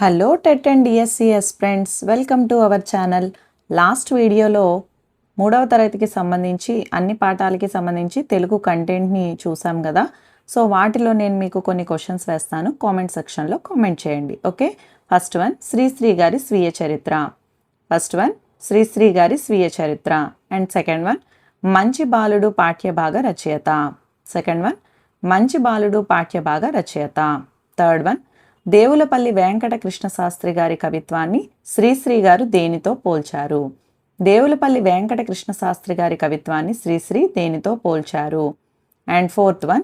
Hello TET and DSCs friends welcome to our channel last వీడియోలో మూడవ తరగతికి సంబంధించి అన్ని పాఠాలకి సంబంధించి తెలుగు కంటెంట్ని చూసాం కదా. సో వాటిలో నేను మీకు కొన్ని క్వశ్చన్స్ వేస్తాను. కామెంట్ సెక్షన్లో కామెంట్ చేయండి ఓకే? ఫస్ట్ వన్ శ్రీశ్రీ గారి స్వీయ చరిత్ర. ఫస్ట్ వన్ శ్రీశ్రీ గారి స్వీయ చరిత్ర. అండ్ సెకండ్ వన్ మంచి బాలుడు పాఠ్యభాగ రచయిత. సెకండ్ వన్ మంచి బాలుడు పాఠ్యభాగ రచయిత. థర్డ్ వన్ దేవులపల్లి వెంకటకృష్ణ శాస్త్రి గారి కవిత్వాన్ని శ్రీశ్రీ గారు దేనితో పోల్చారు? దేవులపల్లి వెంకటకృష్ణ శాస్త్రి గారి కవిత్వాన్ని శ్రీశ్రీ దేనితో పోల్చారు? అండ్ ఫోర్త్ వన్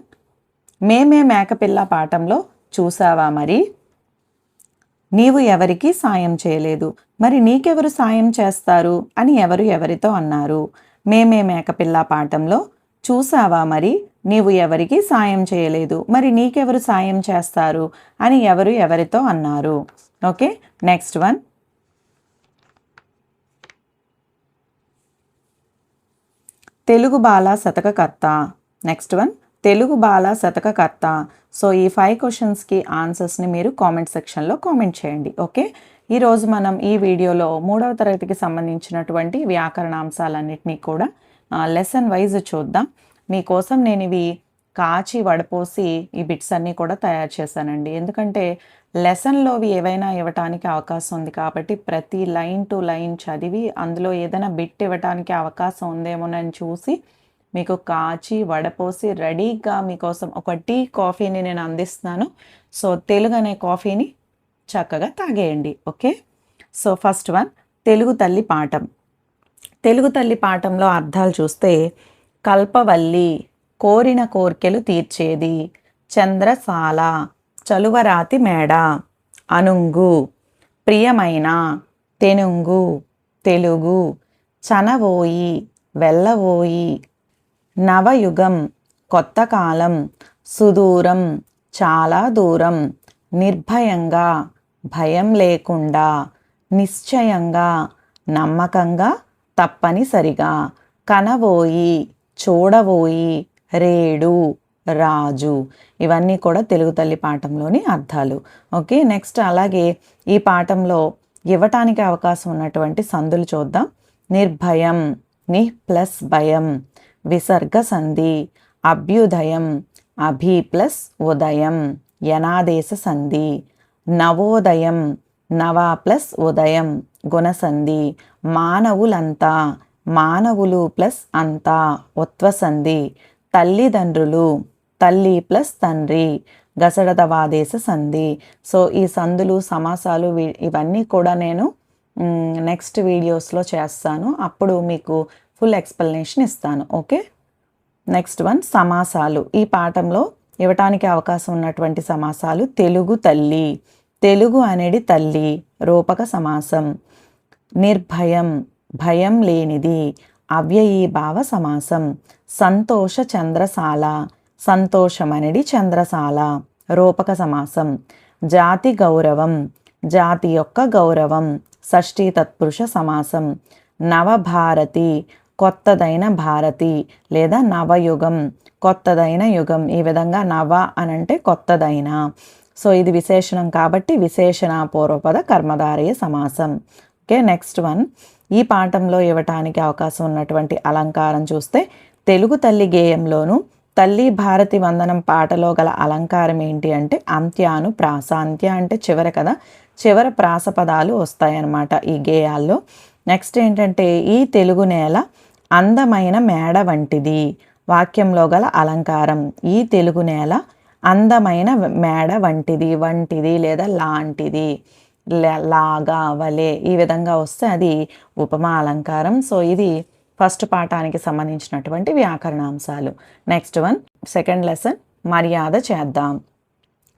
మేమే మేకపిల్ల పాఠంలో చూసావా మరి? నీవు ఎవరికి సాయం చేయలేదు. మరి నీకెవరు సాయం చేస్తారు అని ఎవరు ఎవరితో అన్నారు? మేమే మేకపిల్ల పాఠంలో చూసావా మరి? నీవు ఎవరికి సాయం చేయలేదు. మరి నీకెవరు సాయం చేస్తారు? అని ఎవరు ఎవరితో అన్నారు. Okay next one. తెలుగు బాల శతకకర్త. Next one. తెలుగు బాల శతకకర్త. సో ఈ ఫైవ్ క్వశ్చన్స్కి ఆన్సర్స్ని మీరు కామెంట్ సెక్షన్లో కామెంట్ చేయండి. ఓకే? ఈరోజు మనం ఈ వీడియోలో మూడవ తరగతికి సంబంధించినటువంటి వ్యాకరణాంశాలన్నింటినీ కూడా లెసన్ వైజ్ చూద్దాం. మీకోసం నేను ఇవి కాచి వడపోసి ఈ బిట్స్ అన్నీ కూడా తయారు చేశానండి. ఎందుకంటే లెసన్లోవి ఏవైనా ఇవ్వటానికి అవకాశం ఉంది కాబట్టి ప్రతి లైన్ టు లైన్ చదివి అందులో ఏదైనా బిట్ ఇవ్వటానికి అవకాశం ఉందేమోనని చూసి మీకు కాచి వడపోసి రెడీగా మీకోసం ఒక టీ కాఫీని నేను అందిస్తున్నాను. సో తెలుగు అనే కాఫీని చక్కగా తాగేయండి. Okay? So first one Telugu తల్లి పాఠం. తెలుగు తల్లి పాఠంలో అర్థాలు చూస్తే కల్పవల్లి కోరిన కోర్కెలు తీర్చేది. చంద్రసాల చలువరాతి మేడ అనుంగు ప్రియమైన తెనుంగు తెలుగు చనవోయి వెళ్ళవోయి నవయుగం కొత్త కాలం సుదూరం చాలా దూరం నిర్భయంగా భయం లేకుండా నిశ్చయంగా నమ్మకంగా తప్పనిసరిగా కనబోయి చూడబోయి రేడు రాజు ఇవన్నీ కూడా తెలుగు తల్లి పాఠంలోని అర్థాలు. ఓకే నెక్స్ట్ అలాగే ఈ పాఠంలో ఇవ్వటానికి అవకాశం ఉన్నటువంటి సందులు చూద్దాం. నిర్భయం ని ప్లస్ భయం విసర్గ సంధి అభ్యుదయం అభి ప్లస్ ఉదయం యనాదేశ సంధి నవోదయం నవ ప్లస్ ఉదయం గుణసంధి మానవులంతా మానవులు ప్లస్ అంతా ఉత్వసంధి తల్లిదండ్రులు తల్లి ప్లస్ తండ్రి గసడతవాదేశ సంధి. సో ఈ సందులు సమాసాలు ఇవన్నీ కూడా నేను నెక్స్ట్ వీడియోస్లో చేస్తాను. అప్పుడు మీకు ఫుల్ ఎక్స్ప్లెనేషన్ ఇస్తాను. ఓకే? నెక్స్ట్ వన్ సమాసాలు. ఈ పాఠంలో ఇవ్వటానికి అవకాశం ఉన్నటువంటి సమాసాలు తెలుగు తల్లి. తెలుగు అనేది తల్లి రూపక సమాసం. నిర్భయం. భయం లేనిది అవ్యయీభావ సమాసం. సంతోష చంద్రసాల సంతోషమనిడి చంద్రశాల చంద్రసాల రూపక సమాసం. జాతి గౌరవం జాతి యొక్క గౌరవం షష్ఠీ తత్పురుష సమాసం. నవభారతి కొత్తదైన భారతి లేదా నవయుగం కొత్తదైన యుగం. ఈ విధంగా నవ అనంటే కొత్తదైన. సో ఇది విశేషణం కాబట్టి విశేషణ పూర్వపద కర్మధారయ సమాసం. Okay next one. ఈ పాఠంలో ఇవ్వటానికి అవకాశం ఉన్నటువంటి అలంకారం చూస్తే తెలుగు తల్లి గేయంలోను తల్లి భారతి వందనం పాటలో గల అలంకారం ఏంటి అంటే అంత్యాను ప్రాస అంత్య అంటే చివర కదా చివర ప్రాస పదాలు వస్తాయన్నమాట ఈ గేయాల్లో. నెక్స్ట్ ఏంటంటే ఈ తెలుగు నేల అందమైన మేడ వంటిది వాక్యంలో గల అలంకారం. ఈ తెలుగు నేల అందమైన మేడ వంటిది వంటిది లేదా లాంటిది. లాగా వలే ఈ విధంగా వస్తే అది ఉపమా అలంకారం. సో ఇది ఫస్ట్ పాఠానికి సంబంధించినటువంటి వ్యాకరణాంశాలు. నెక్స్ట్ వన్ సెకండ్ లెసన్ మర్యాద చేద్దాం.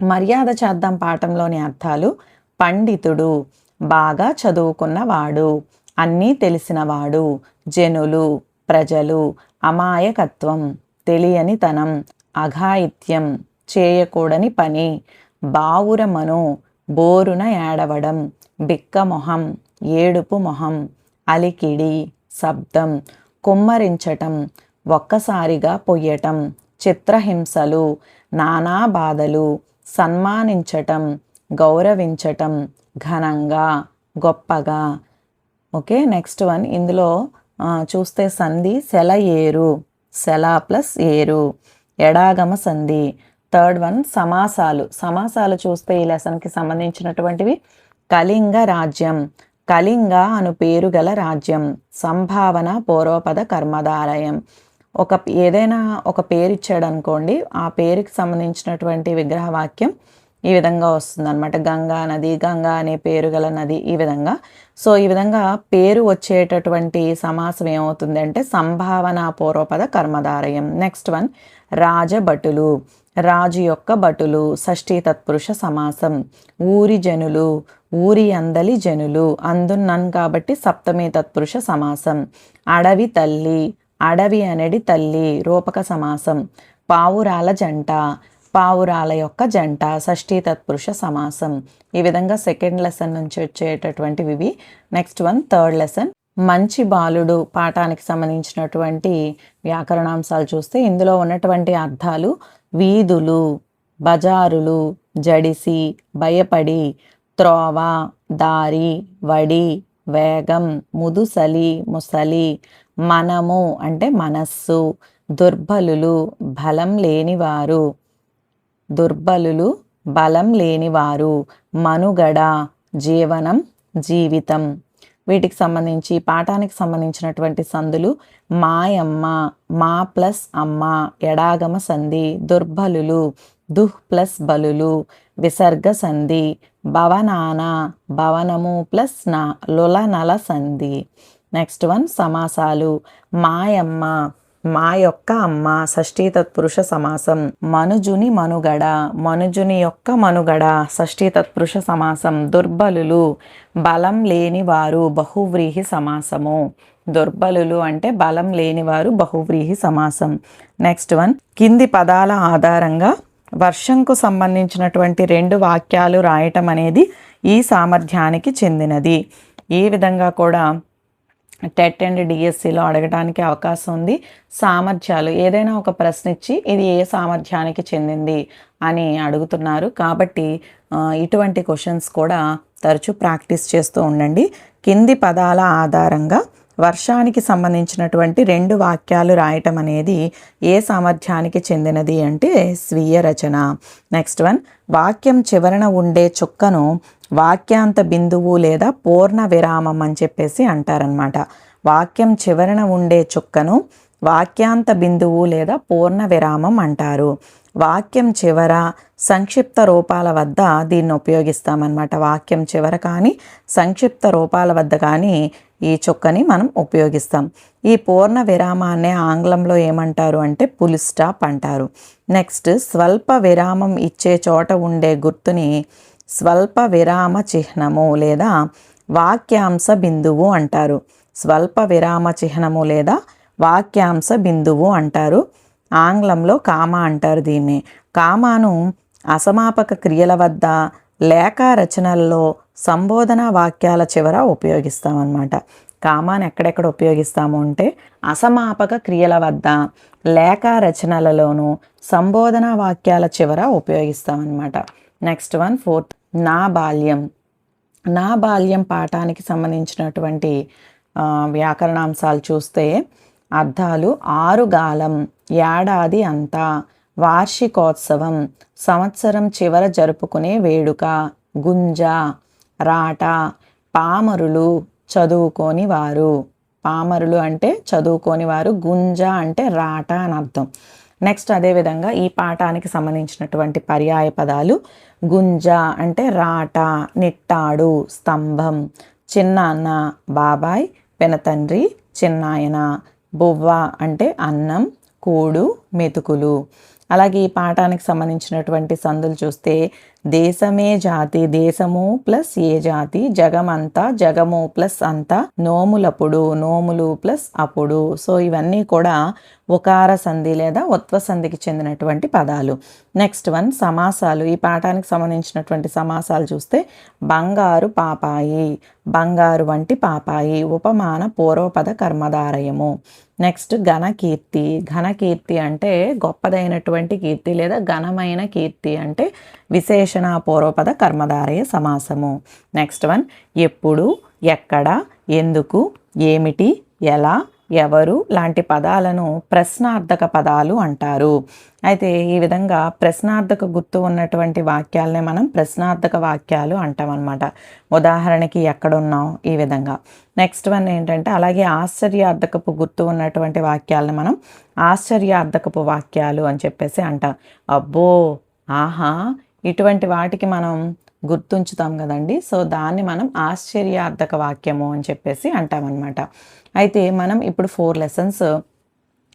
మర్యాద చేద్దాం పాఠంలోని అర్థాలు పండితుడు బాగా చదువుకున్నవాడు అన్నీ తెలిసినవాడు జనులు ప్రజలు అమాయకత్వం తెలియనితనం అఘాయిత్యం చేయకూడని పని బావురమను బోరున ఏడవడం బిక్కమొహం ఏడుపు మొహం అలికిడి శబ్దం కుమ్మరించటం ఒక్కసారిగా పొయ్యటం చిత్రహింసలు నానా బాధలు సన్మానించటం గౌరవించటం ఘనంగా గొప్పగా. Okay next one. ఇందులో చూస్తే సంధి సెల ఏరు సెల ప్లస్ ఏరు ఎడాగమ సంధి. Third one సమాసాలు. సమాసాలు చూస్తే ఈ లెసన్కి సంబంధించినటువంటివి. కళింగ రాజ్యం. కళింగ అను పేరు గల రాజ్యం. సంభావన పూర్వపద కర్మదాలయం ఒక ఏదైనా ఒక పేరు ఇచ్చాడు అనుకోండి ఆ పేరుకి సంబంధించినటువంటి విగ్రహ వాక్యం ఈ విధంగా వస్తుంది అనమాట గంగా నది గంగా అనే పేరు గల నది ఈ విధంగా. సో ఈ విధంగా పేరు వచ్చేటటువంటి సమాసం ఏమవుతుంది అంటే సంభావన పూర్వపద కర్మధారయం. Next one రాజభటులు. రాజు యొక్క భటులు షష్ఠీ తత్పురుష సమాసం. ఊరి జనులు ఊరి అందలి జనులు అందున్నన్ కాబట్టి సప్తమి తత్పురుష సమాసం. అడవి తల్లి అడవి అనేది తల్లి రూపక సమాసం. పావురాల జంట పావురాల యొక్క జంట షష్ఠీ తత్పురుష సమాసం. ఈ విధంగా సెకండ్ లెసన్ నుంచి వచ్చేటటువంటివి ఇవి నెక్స్ట్ వన్ థర్డ్ లెసన్. మంచి బాలుడు పాఠానికి సంబంధించినటువంటి వ్యాకరణాంశాలు చూస్తే ఇందులో ఉన్నటువంటి అర్థాలు వీధులు బజారులు జడిసి భయపడి త్రోవ దారి వడి వేగం ముదుసలి ముసలి మనము అంటే మనస్సు దుర్బలులు బలం లేనివారు దుర్బలులు బలం లేనివారు మనుగడ జీవనం జీవితం. వీటికి సంబంధించి పాఠానికి సంబంధించినటువంటి సందులు మాయమ్మ మా ప్లస్ అమ్మ ఎడాగమ సంధి దుర్బలులు దుహ్ ప్లస్ బలులు విసర్గ సంధి భవనాన భవనము ప్లస్ నా లులనల సంధి. నెక్స్ట్ వన్ సమాసాలు మాయమ్మ మా యొక్క అమ్మ షష్ఠీ తత్పురుష సమాసం. మనుజుని మనుగడ మనుజుని యొక్క మనుగడ షష్ఠీ తత్పురుష సమాసం. దుర్బలులు బలం లేని వారు బహువ్రీహి సమాసము. దుర్బలులు అంటే బలం లేనివారు బహువ్రీహి సమాసం. నెక్స్ట్ వన్ కింది పదాల ఆధారంగా వర్షంకు సంబంధించినటువంటి రెండు వాక్యాలు రాయటం అనేది ఈ సామర్థ్యానికి చెందినది. ఈ విధంగా కూడా టెట్ అండ్ డిఎస్సిలో అడగడానికి అవకాశం ఉంది. సామర్థ్యాలు ఏదైనా ఒక ప్రశ్న ఇచ్చి ఇది ఏ సామర్థ్యానికి చెందింది అని అడుగుతున్నారు. కాబట్టి ఇటువంటి క్వశ్చన్స్ కూడా తరచూ ప్రాక్టీస్ చేస్తూ ఉండండి. కింది పదాల ఆధారంగా వర్షానికి సంబంధించినటువంటి రెండు వాక్యాలు రాయటం అనేది ఏ సామర్థ్యానికి చెందినది అంటే స్వీయ రచన. నెక్స్ట్ వన్ వాక్యం చివరన ఉండే చుక్కను వాక్యాంత బిందువు లేదా పూర్ణ విరామం అని చెప్పేసి అంటారనమాట వాక్యం చివరన ఉండే చుక్కను వాక్యాంత బిందువు లేదా పూర్ణ విరామం అంటారు. వాక్యం చివర సంక్షిప్త రూపాల వద్ద దీన్ని ఉపయోగిస్తామన్నమాట. వాక్యం చివర కానీ సంక్షిప్త రూపాల వద్ద కానీ ఈ చుక్కని మనం ఉపయోగిస్తాం. ఈ పూర్ణ విరామాన్ని ఆంగ్లంలో ఏమంటారు అంటే పులి స్టాప్ అంటారు. నెక్స్ట్ స్వల్ప విరామం ఇచ్చే చోట ఉండే గుర్తుని స్వల్ప విరామ చిహ్నము లేదా వాక్యాంశ బిందువు అంటారు. స్వల్ప విరామ చిహ్నము లేదా వాక్యాంశ బిందువు అంటారు. ఆంగ్లంలో కామా అంటారు దీన్ని. కామాను అసమాపక క్రియల వద్ద లేఖ రచనల్లో సంబోధన వాక్యాల చివర ఉపయోగిస్తామన్నమాట. కామాను ఎక్కడెక్కడ ఉపయోగిస్తాము అంటే అసమాపక క్రియల వద్ద లేఖ రచనలలోనూ సంబోధన వాక్యాల చివర ఉపయోగిస్తామన్నమాట. నెక్స్ట్ వన్ ఫోర్త్ నా బాల్యం నా బాల్యం పాఠానికి సంబంధించినటువంటి వ్యాకరణాంశాలు చూస్తే అర్థాలు ఆరుగాలం ఏడాది అంతా వార్షికోత్సవం సంవత్సరం చివర జరుపుకునే వేడుక గుంజ రాట పామరులు చదువుకోని వారు. పామరులు అంటే చదువుకోని వారు గుంజ అంటే రాట అని అర్థం. నెక్స్ట్ అదేవిధంగా ఈ పాఠానికి సంబంధించినటువంటి పర్యాయ పదాలు గుంజ అంటే రాట నిట్టాడు స్తంభం చిన్నాన్న బాబాయ్ పెనతండ్రి చిన్నాయన బువ్వ అంటే అన్నం కూడు మెతుకులు. అలాగే ఈ పాఠానికి సంబంధించినటువంటి సందులు చూస్తే దేశమే జాతి దేశము ప్లస్ ఏ జాతి జగమంతా జగము ప్లస్ అంతా నోములప్పుడు నోములు ప్లస్ అప్పుడు. సో ఇవన్నీ కూడా ఉకార సంధి లేదా ఉత్వ సంధికి చెందినటువంటి పదాలు. నెక్స్ట్ వన్ సమాసాలు. ఈ పాఠానికి సంబంధించినటువంటి సమాసాలు చూస్తే బంగారు పాపాయి బంగారు వంటి పాపాయి ఉపమాన పూర్వపద కర్మధారయము. నెక్స్ట్ ఘనకీర్తి. ఘనకీర్తి అంటే గొప్పదైనటువంటి కీర్తి లేదా ఘనమైన కీర్తి అంటే విశేష సూచన పూర్వపద కర్మధారయ సమాసము. నెక్స్ట్ వన్ ఎప్పుడు ఎక్కడ ఎందుకు ఏమిటి ఎలా ఎవరు లాంటి పదాలను ప్రశ్నార్థక పదాలు అంటారు. అయితే ఈ విధంగా ప్రశ్నార్థక గుర్తు ఉన్నటువంటి వాక్యాలనే మనం ప్రశ్నార్థక వాక్యాలు అంటాం ఉదాహరణకి ఎక్కడున్నాం ఈ విధంగా. నెక్స్ట్ వన్ ఏంటంటే అలాగే ఆశ్చర్యార్థకపు గుర్తు ఉన్నటువంటి వాక్యాలను మనం ఆశ్చర్యార్థకపు వాక్యాలు అని చెప్పేసి అంటాం. అబ్బో ఆహా ఇటువంటి వాటికి మనం గుర్తుంచుతాం కదండి. సో దాన్ని మనం ఆశ్చర్యార్థక వాక్యము అని చెప్పేసి అంటామన్నమాట. అయితే మనం ఇప్పుడు ఫోర్ లెసన్స్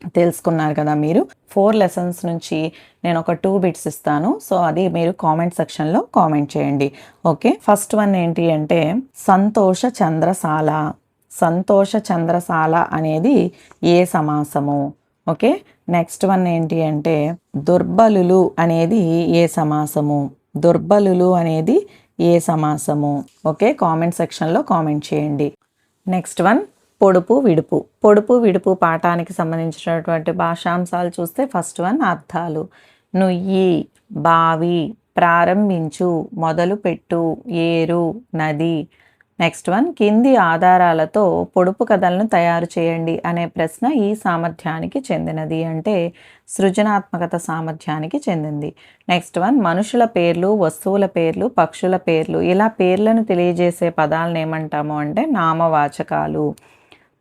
తెలుసుకున్నారు కదా మీరు. ఫోర్ లెసన్స్ నుంచి నేను ఒక టూ బిట్స్ ఇస్తాను. సో అది మీరు కామెంట్ సెక్షన్లో కామెంట్ చేయండి. ఓకే? ఫస్ట్ వన్ ఏంటి అంటే సంతోష చంద్రశాల. సంతోష చంద్రశాల అనేది ఏ సమాసము? ఓకే? నెక్స్ట్ వన్ ఏంటి అంటే దుర్బలులు అనేది ఏ సమాసము? దుర్బలులు అనేది ఏ సమాసము? ఓకే? కామెంట్ సెక్షన్లో కామెంట్ చేయండి. నెక్స్ట్ వన్ పొడుపు విడుపు. పొడుపు విడుపు పాఠానికి సంబంధించినటువంటి భాషాంశాలు చూస్తే ఫస్ట్ వన్ అర్థాలు. నుయ్యి బావి ప్రారంభించు మొదలుపెట్టు ఏరు నది నెక్స్ట్ వన్ కింది ఆధారాలతో పొడుపు కథలను తయారు చేయండి అనే ప్రశ్న ఈ సామర్థ్యానికి చెందినది అంటే సృజనాత్మకత సామర్థ్యానికి చెందింది. నెక్స్ట్ వన్ మనుషుల పేర్లు వస్తువుల పేర్లు పక్షుల పేర్లు ఇలా పేర్లను తెలియజేసే పదాలను ఏమంటాము అంటే నామవాచకాలు.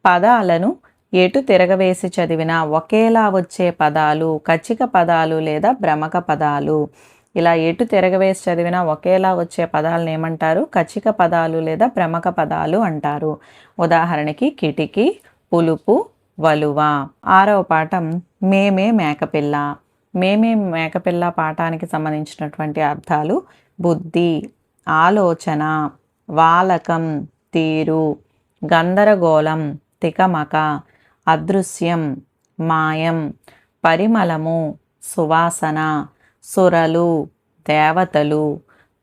పదాలను ఎటు తిరగవేసి చదివినా ఒకేలా వచ్చే పదాలు కచ్చిక పదాలు లేదా భ్రమక పదాలు. ఇలా ఎటు తిరగవేసి చదివినా ఒకేలా వచ్చే పదాలను ఏమంటారు? కచిక పదాలు లేదా ప్రముఖ పదాలు అంటారు. ఉదాహరణకి కిటికీ పులుపు వలువ. ఆరవ పాఠం మేమే మేకపిల్ల. మేమే మేకపిల్ల పాఠానికి సంబంధించినటువంటి అర్థాలు బుద్ధి ఆలోచన వాలకం తీరు గందరగోళం తికమక అదృశ్యం మాయం పరిమళము సువాసన సురలు దేవతలు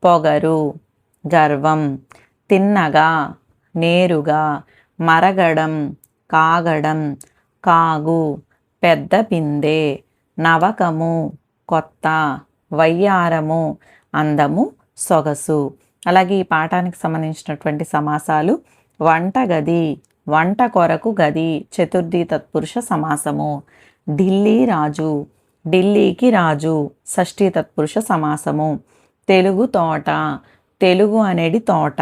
పొగరు గర్వం తిన్నగా నేరుగా మరగడం కాగడం కాగు పెద్ద పిందె నవకము కొత్త వయ్యారము అందము సొగసు. అలాగే ఈ పాఠానికి సంబంధించినటువంటి సమాసాలు వంటగది వంట కొరకు గది చతుర్థి తత్పురుష సమాసము ఢిల్లీ రాజు ఢిల్లీకి రాజు షష్ఠీ తత్పురుష సమాసము. తెలుగు తోట తెలుగు అనేది తోట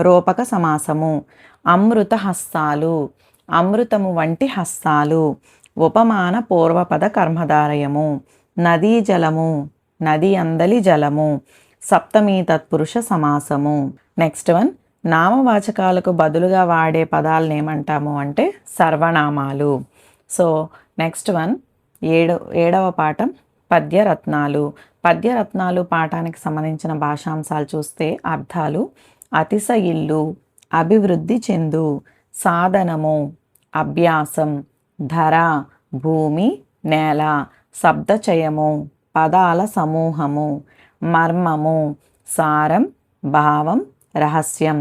రూపక సమాసము. అమృత హస్తాలు అమృతము వంటి హస్తాలు ఉపమాన పూర్వపద కర్మధారయము నదీ జలము నది అందలి జలము సప్తమీ తత్పురుష సమాసము. నెక్స్ట్ వన్ నామవాచకాలకు బదులుగా వాడే పదాలను ఏమంటాము అంటే సర్వనామాలు. సో నెక్స్ట్ వన్ ఏడో ఏడవ పాఠం పద్యరత్నాలు. పద్యరత్నాలు పాఠానికి సంబంధించిన భాషాంశాలు చూస్తే అర్థాలు అతిశయిల్లు అభివృద్ధి చెందు సాధనము అభ్యాసం ధర భూమి నేల శబ్దచయము పదాల సమూహము మర్మము సారం భావం రహస్యం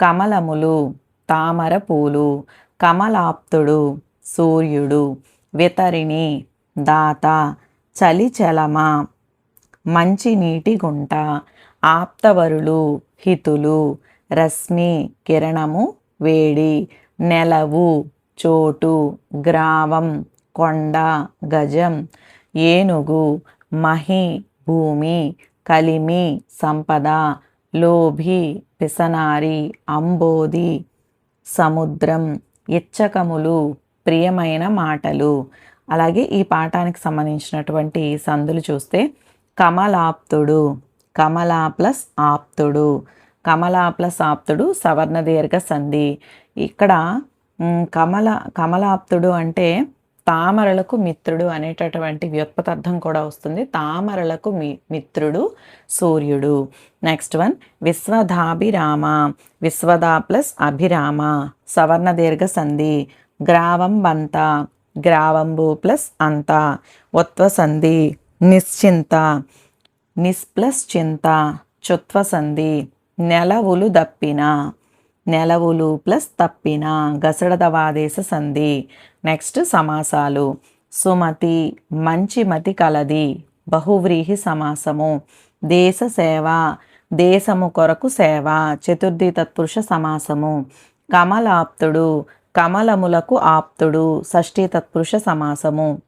కమలములు తామర పూలు కమలాప్తుడు సూర్యుడు వితరిణి దాత చలిచలమ మంచినీటి గుంట ఆప్తవరులు హితులు రశ్మి కిరణము వేడి నెలవు చోటు గ్రావం కొండ గజం ఏనుగు మహి భూమి కలిమి సంపద లోభి పిసనారి అంబోది సముద్రం ఇచ్చకములు ప్రియమైన మాటలు అలాగే ఈ పాఠానికి సంబంధించినటువంటి సందులు చూస్తే కమలాప్తుడు కమలా ప్లస్ ఆప్తుడు కమలా ప్లస్ ఆప్తుడు సవర్ణ దీర్ఘ సంధి. ఇక్కడ కమల కమలాప్తుడు అంటే తామరలకు మిత్రుడు అనేటటువంటి వ్యుత్పతార్థం కూడా వస్తుంది. తామరలకు మి మిత్రుడు సూర్యుడు. నెక్స్ట్ వన్ విశ్వధాభిరామ విశ్వదా ప్లస్ అభిరామ సవర్ణ దీర్ఘ సంధి. గ్రావం బంత గ్రావంబు ప్లస్ అంత. ఒత్వ సంధి నిశ్చింత నిస్ ప్లస్ చింత చుత్వ సంధి నెలవులు దప్పిన. నెలవులు ప్లస్ తప్పిన గసడదవాదేశ సంధి. నెక్స్ట్ సమాసాలు. సుమతి మంచి మతి కలది బహువ్రీహి సమాసము. దేశ సేవ దేశము కొరకు సేవ చతుర్థి తత్పురుష సమాసము. కమలాప్తుడు కమలములకు ఆప్తుడు షష్ఠీ తత్పురుష సమాసము.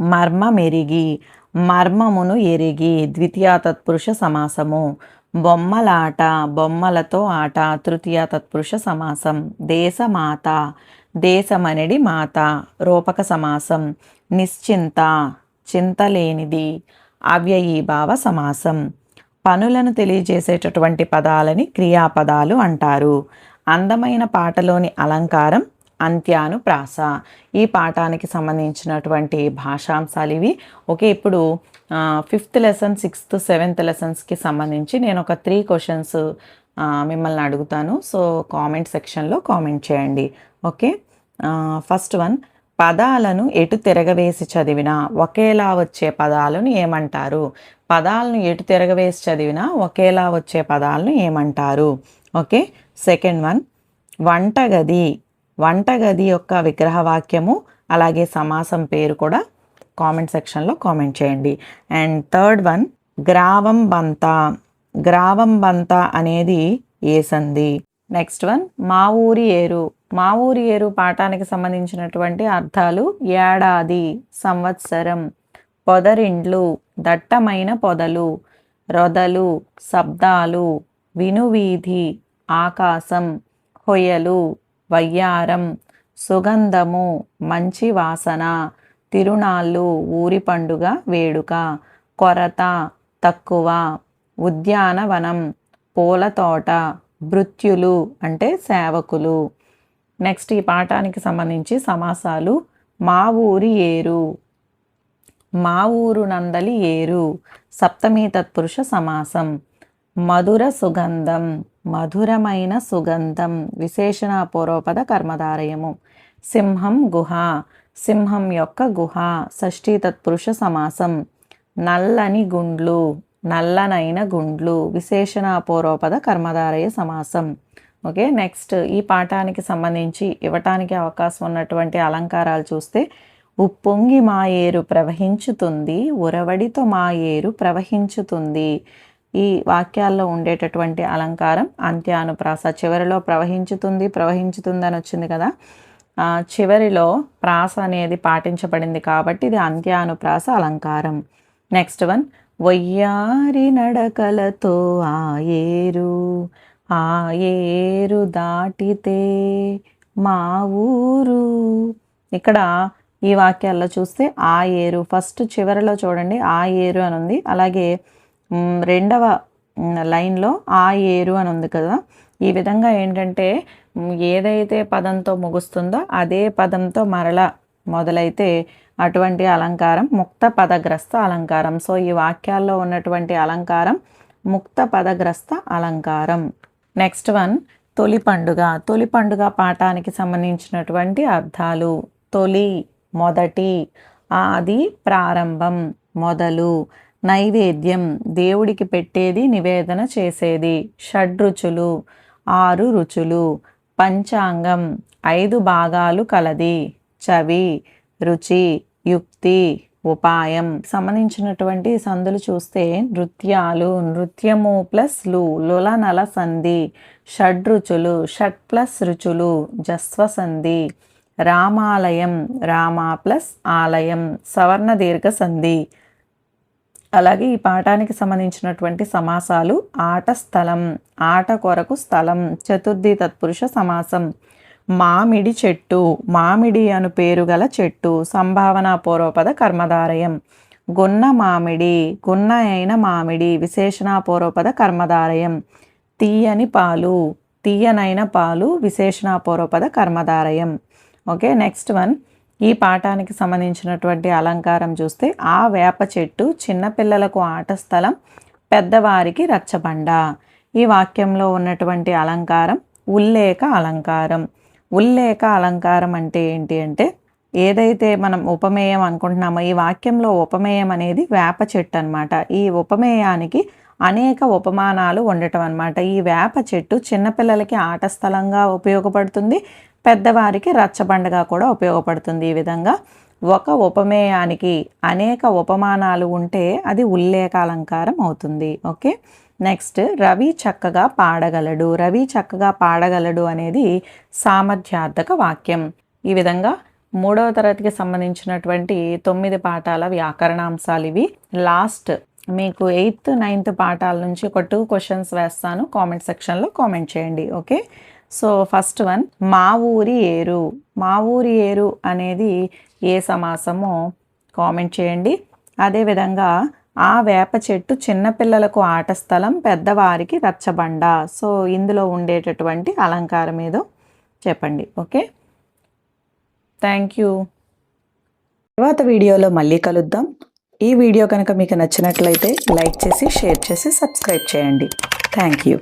మర్మమెరిగి మర్మమును ఎరిగి ద్వితీయ తత్పురుష సమాసము. బొమ్మలాట బొమ్మలతో ఆట తృతీయ తత్పురుష సమాసం. దేశమాత దేశమనడి మాత రూపక సమాసం. నిశ్చింత చింతలేనిది అవ్యయీభావ సమాసం. పనులను తెలియజేసేటటువంటి పదాలని క్రియాపదాలు అంటారు. అందమైన పాటలోని అలంకారం అంత్యాను ప్రాస ఈ పాఠానికి సంబంధించినటువంటి భాషాంశాలు ఇవి. ఓకే ఇప్పుడు ఫిఫ్త్ లెసన్ సిక్స్త్ సెవెంత్ లెసన్స్కి సంబంధించి నేను ఒక త్రీ క్వశ్చన్స్ మిమ్మల్ని అడుగుతాను. సో కామెంట్ సెక్షన్లో కామెంట్ చేయండి. ఓకే? ఫస్ట్ వన్ పదాలను ఎటు తిరగవేసి చదివినా ఒకేలా వచ్చే పదాలను ఏమంటారు? పదాలను ఎటు తిరగవేసి చదివినా ఒకేలా వచ్చే పదాలను ఏమంటారు? ఓకే? సెకండ్ వన్ వంటగది. వంటగది యొక్క విగ్రహవాక్యము అలాగే సమాసం పేరు కూడా కామెంట్ సెక్షన్లో కామెంట్ చేయండి. అండ్ థర్డ్ వన్ గ్రావం బంత. గ్రావం బంత అనేది ఏసంది నెక్స్ట్ వన్ మా ఊరి ఏరు. మా ఊరి ఏరు పాఠానికి సంబంధించినటువంటి అర్థాలు ఏడాది సంవత్సరం. పొదరిండ్లు దట్టమైన పొదలు. రొదలు శబ్దాలు వినువీధి ఆకాశం హొయలు వయ్యారం సుగంధము మంచి వాసన తిరునాళ్ళు ఊరి పండుగ వేడుక కొరత తక్కువ ఉద్యానవనం పూల తోట భృత్యులు అంటే సేవకులు. నెక్స్ట్ ఈ పాఠానికి సంబంధించి సమాసాలు. మా ఊరి ఏరు. మా ఊరు నందలి ఏరు. సప్తమీ తత్పురుష సమాసం. మధుర సుగంధం మధురమైన సుగంధం విశేషణ పూర్వపద కర్మధారయము. సింహం గుహ సింహం యొక్క గుహ షష్ఠీ తత్పురుష సమాసం. నల్లని గుండ్లు నల్లనైన గుండ్లు విశేషణ పూర్వపద కర్మధారయ సమాసం. ఓకే నెక్స్ట్ ఈ పాఠానికి సంబంధించి ఇవ్వటానికి అవకాశం ఉన్నటువంటి అలంకారాలు చూస్తే ఉప్పొంగి మా ఏరు ప్రవహించుతుంది ఉరవడితో మా ఏరు ప్రవహించుతుంది. ఈ వాక్యాల్లో ఉండేటటువంటి అలంకారం అంత్యానుప్రాస. చివరిలో ప్రవహించుతుంది ప్రవహించుతుంది అని వచ్చింది కదా. చివరిలో ప్రాస అనేది పాటించబడింది కాబట్టి ఇది అంత్యానుప్రాస అలంకారం. నెక్స్ట్ వన్ వయ్యారి నడకలతో ఆ ఏరు ఆ ఏరు దాటితే మా ఊరు. ఇక్కడ ఈ వాక్యాల్లో చూస్తే ఆ ఏరు ఫస్ట్ చివరిలో చూడండి ఆ ఏరు అని ఉంది. అలాగే రెండవ లైన్లో ఆ ఏరు అని ఉంది కదా. ఈ విధంగా ఏంటంటే ఏదైతే పదంతో ముగుస్తుందో అదే పదంతో మరల మొదలైతే అటువంటి అలంకారం ముక్త పదగ్రస్త అలంకారం. సో ఈ వాక్యాల్లో ఉన్నటువంటి అలంకారం ముక్త పదగ్రస్త అలంకారం. నెక్స్ట్ వన్ తొలి పండుగ. తొలి పండుగ పాఠానికి సంబంధించినటువంటి అర్థాలు. తొలి మొదటి ఆది ప్రారంభం మొదలు. నైవేద్యం. దేవుడికి పెట్టేది నివేదన చేసేది. షడ్రుచులు ఆరు రుచులు పంచాంగం ఐదు భాగాలు కలది. చవి రుచి యుక్తి ఉపాయం సంబంధించినటువంటి సందులు చూస్తే నృత్యాలు నృత్యము ప్లస్లు లుల నల సంధి షడ్రుచులు షట్ ప్లస్ రుచులు జస్వ సంధి రామాలయం రామా ప్లస్ ఆలయం సవర్ణ దీర్ఘ సంధి అలాగే ఈ పాఠానికి సంబంధించినటువంటి సమాసాలు ఆట స్థలం ఆట కొరకు స్థలం చతుర్థి తత్పురుష సమాసం మామిడి చెట్టు మామిడి అను పేరు గల చెట్టు సంభావన పూర్వపద కర్మధారయం గున్న మామిడి గున్న అయిన మామిడి విశేషణ పూర్వపద కర్మధారయం తీయని పాలు తీయనైన పాలు విశేషణ పూర్వపద కర్మధారయం. Okay next one. ఈ పాఠానికి సంబంధించినటువంటి అలంకారం చూస్తే ఆ వేప చెట్టు చిన్నపిల్లలకు ఆట స్థలం పెద్దవారికి రచ్చబండ ఈ వాక్యంలో ఉన్నటువంటి అలంకారం ఉల్లేఖ అలంకారం. ఉల్లేఖ అలంకారం అంటే ఏంటి అంటే ఏదైతే మనం ఉపమేయం అనుకుంటున్నామో ఈ వాక్యంలో ఉపమేయం అనేది వేప చెట్టు అనమాట ఈ ఉపమేయానికి అనేక ఉపమానాలు ఉండటం అనమాట ఈ వేప చెట్టు చిన్నపిల్లలకి ఆట స్థలంగా ఉపయోగపడుతుంది. పెద్దవారికి రచ్చబండగా కూడా ఉపయోగపడుతుంది ఈ విధంగా. ఒక ఉపమేయానికి అనేక ఉపమానాలు ఉంటే అది ఉల్లేఖ అలంకారం అవుతుంది. ఓకే? నెక్స్ట్ రవి చక్కగా పాడగలడు. రవి చక్కగా పాడగలడు అనేది సామర్థ్యార్థక వాక్యం. ఈ విధంగా మూడవ తరగతికి సంబంధించినటువంటి తొమ్మిది పాఠాల వ్యాకరణాంశాలు ఇవి. లాస్ట్ మీకు ఎయిత్ నైన్త్ పాఠాల నుంచి ఒక టూ క్వశ్చన్స్ వేస్తాను. కామెంట్ సెక్షన్లో కామెంట్ చేయండి. ఓకే? సో ఫస్ట్ వన్ మా ఊరి ఏరు. మా ఊరి ఏరు అనేది ఏ సమాసమో కామెంట్ చేయండి. అదేవిధంగా ఆ వేప చెట్టు చిన్నపిల్లలకు ఆట స్థలం పెద్దవారికి రచ్చబండ. సో ఇందులో ఉండేటటువంటి అలంకారం ఏదో చెప్పండి. ఓకే? Thank you. తర్వాత వీడియోలో మళ్ళీ కలుద్దాం. ఈ వీడియో కనుక మీకు నచ్చినట్లయితే లైక్ చేసి షేర్ చేసి సబ్స్క్రైబ్ చేయండి. Thank you.